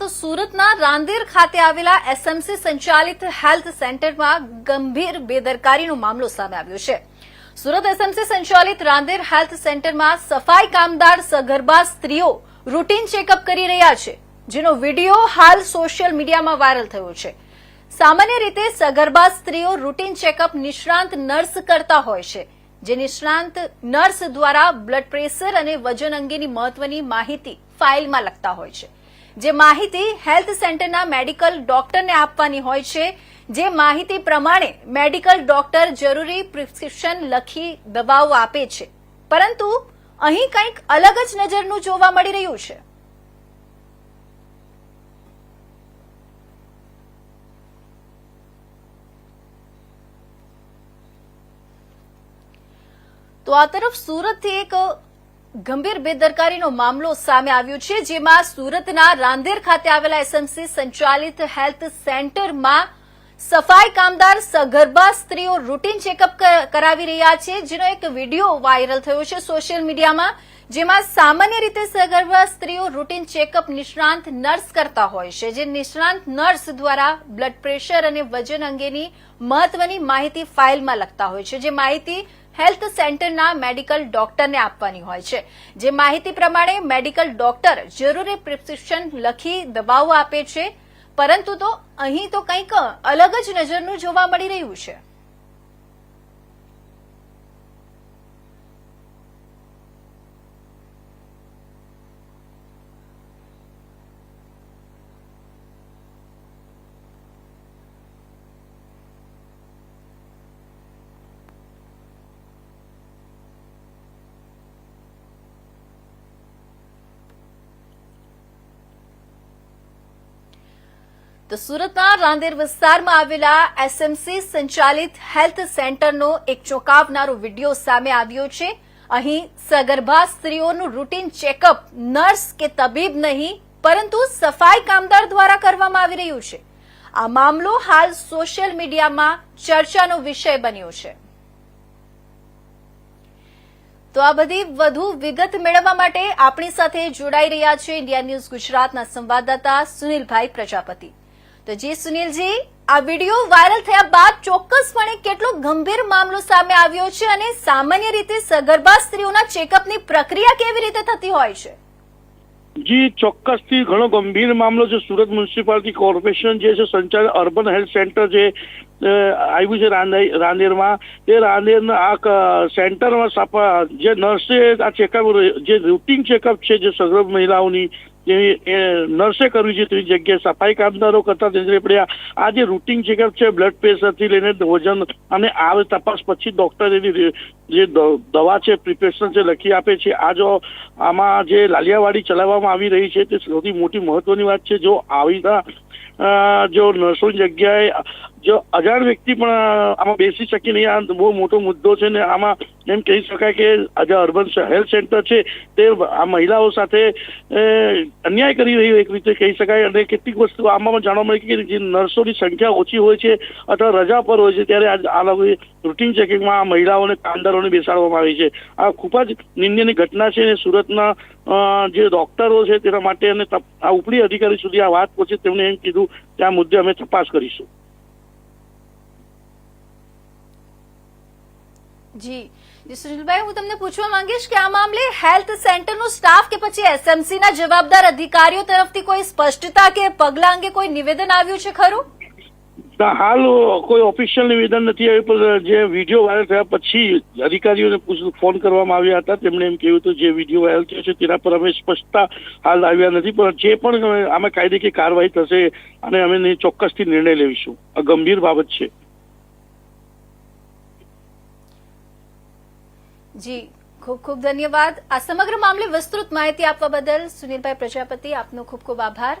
તો સુરતના રાંદેર ખાતે આવેલા એસએમસી સંચાલિત હેલ્થ સેન્ટરમાં ગંભીર બેદરકારીનો મામલો સામે આવ્યો છે. સુરત એસએમસી સંચાલિત રાંદેર હેલ્થ સેન્ટરમાં સફાઈ કામદાર સગર્ભા સ્ત્રીઓ રૂટીન ચેકઅપ કરી રહ્યા છે, જેનો વીડિયો હાલ સોશિયલ મીડિયામાં વાયરલ થયો છે. સામાન્ય રીતે સગર્ભા સ્ત્રીઓ રૂટીન ચેકઅપ નિષ્ણાંત નર્સ કરતા હોય છે, જે નિષ્ણાંત નર્સ દ્વારા બ્લડ પ્રેશર અને વજન અંગેની મહત્વની માહિતી ફાઇલમાં લખતા હોય છે. જે માહિતી હેલ્થ સેન્ટરના મેડિકલ ડોક્ટરને આપવાની હોય છે. જે માહિતી પ્રમાણે મેડિકલ ડોક્ટર જરૂરી પ્રિસ્ક્રિપ્શન લખી દવાઓ આપે છે. પરંતુ અહીં કંઈક અલગ જ નજરનું જોવા મળી રહ્યું છે. તો આ તરફ સુરતથી એક ગંભીર બેદરકારીનો મામલો સામે આવ્યો છે, જેમાં સુરતના રાંદેર ખાતે આવેલા એસએમસી સંચાલિત હેલ્થ સેન્ટરમાં સફાઈ કામદાર સગર્ભા સ્ત્રીઓ રૂટીન ચેકઅપ કરાવી રહ્યા છે, જેનો એક વીડિયો વાયરલ થયો છે સોશિયલ મીડિયામાં, જેમાં સામાન્ય રીતે સગર્ભા સ્ત્રીઓ રૂટીન ચેકઅપ નિષ્ણાંત નર્સ કરતા હોય છે, જે નિષ્ણાંત નર્સ દ્વારા બ્લડ પ્રેશર અને વજન અંગેની મહત્વની માહિતી ફાઇલમાં લખતા હોય છે, જે માહિતી હેલ્થ સેન્ટરના મેડિકલ ડોક્ટરને આપવાની હોય છે. જે માહિતી પ્રમાણે મેડિકલ ડોક્ટર જરૂરી પ્રિસ્ક્રિપ્શન લખી દવાઓ આપે છે. પરંતુ તો અહીં તો કંઈક અલગ જ નજરનું જોવા મળી રહ્યું છે. તો સુરતના રાંદેર વિસ્તારમાં આવેલા એસએમસી સંચાલિત હેલ્થ સેન્ટરનો એક ચોંકાવનારો વીડિયો સામે આવ્યો છે. અહીં સગર્ભા સ્ત્રીઓનું રૂટીન ચેકઅપ, નર્સ કે તબીબ નહીં, પરંતુ સફાઈ કામદાર દ્વારા કરવામાં આવી રહ્યું છે. આ મામલો હાલ સોશિયલ મીડિયામાં ચર્ચાનો વિષય બન્યો છે. તો આ બધી વધુ વિગત મેળવવા માટે આપણી સાથે જોડાઈ રહ્યા છે ઇન્ડિયા ન્યૂઝ ગુજરાતના સંવાદદાતા સુનિલભાઈ પ્રજાપતિ. તો જી સુનિલજી, આ વીડિયો વાયરલ થયા બાદ ચોક્કસપણે કેટલો ગંભીર મામલો સામે આવ્યો છે અને સામાન્ય રીતે સગર્ભા સ્ત્રીઓના ચેકઅપની પ્રક્રિયા કેવી રીતે થતી હોય છે? જી, ચોક્કસથી ઘણો ગંભીર મામલો છે. સુરત મ્યુનિસિપાલિટી કોર્પોરેશન જે છે સંચાલન અર્બન હેલ્થ સેન્ટર જે આવ્યું છે રાંદે- રાંદેરમાં. એ રાંદેરના આ સેન્ટરમાં સાપા, જે નર્સે આ ચેકઅપ જે રૂટીન ચેકઅપ છે, જે સગર્ભ મહિલાઓની જે એ નર્સે કરવી છે, તેવી જગ્યાએ સફાઈ કામદારો કરતા પડ્યા. આ જે રૂટીન ચેકઅપ છે બ્લડ પ્રેશરથી લઈને વજન અને આ તપાસ પછી ડૉક્ટર એની જે દવા છે પ્રિપેરેશન છે, લખી આપે છે. આ જો આમાં જે લાલિયાવાડી ચલાવવામાં આવી રહી છે, તે સૌથી મોટી મહત્વની વાત છે. જો આવી જો નર્સોની જગ્યાએ જો અજાણ વ્યક્તિ પણ આમાં બેસી શકે નહીં. આ બહુ મોટો મુદ્દો છે ને આમાં એમ કહી શકાય કે આજે અર્બન હેલ્થ સેન્ટર છે, તે આ મહિલાઓ સાથે અન્યાય કરી રહ્યું એક રીતે કહી શકાય. અને કેટલીક વસ્તુ આમાં જાણવા મળી કે જે નર્સોની સંખ્યા ઓછી હોય છે અથવા રજા પર હોય છે, ત્યારે આ લોકો રૂટીન ચેકિંગમાં આ મહિલાઓને, કામદારોને બેસાડવામાં આવી છે. આ ખૂબ જ નિંદનીય ઘટના છે અને સુરતના જે ડોક્ટરો છે, તેના માટે અને આ ઉપરી અધિકારી સુધી આ વાત પહોંચે તેમણે એમ કીધું. કે આ મુદ્દે અમે તપાસ કરીશું. જી. જી હું તમને પૂછવા માંગીશ કે આ મામલે હેલ્થ સેન્ટરનો સ્ટાફ કે પછી એસએમસી ના જવાબદાર અધિકારીઓ તરફથી કોઈ સ્પષ્ટતા કે પગલા અંગે કોઈ નિવેદન આવ્યું છે ખરું? હાલ કોઈ ઓફિશિયલ નિવેદન નથી આવ્યું, પણ જે વીડિયો વાયરલ થયા પછી અધિકારીઓને ફોન કરવામાં આવ્યા હતા. તેમણે એમ કહ્યું હતું, જે વીડિયો વાયરલ થયો છે, તેના પર અમે સ્પષ્ટતા હાલ આવ્યા નથી, પણ જે પણ આમાં કાયદેકીય કાર્યવાહી થશે અને અમે ચોક્કસથી નિર્ણય લેવીશું. આ ગંભીર બાબત છે. જી, ખૂબ ખૂબ ધન્યવાદ. આ સમગ્ર મામલે વિસ્તૃત માહિતી આપવા બદલ સુનિલભાઈ પ્રજાપતિ આપનો ખૂબ ખૂબ આભાર.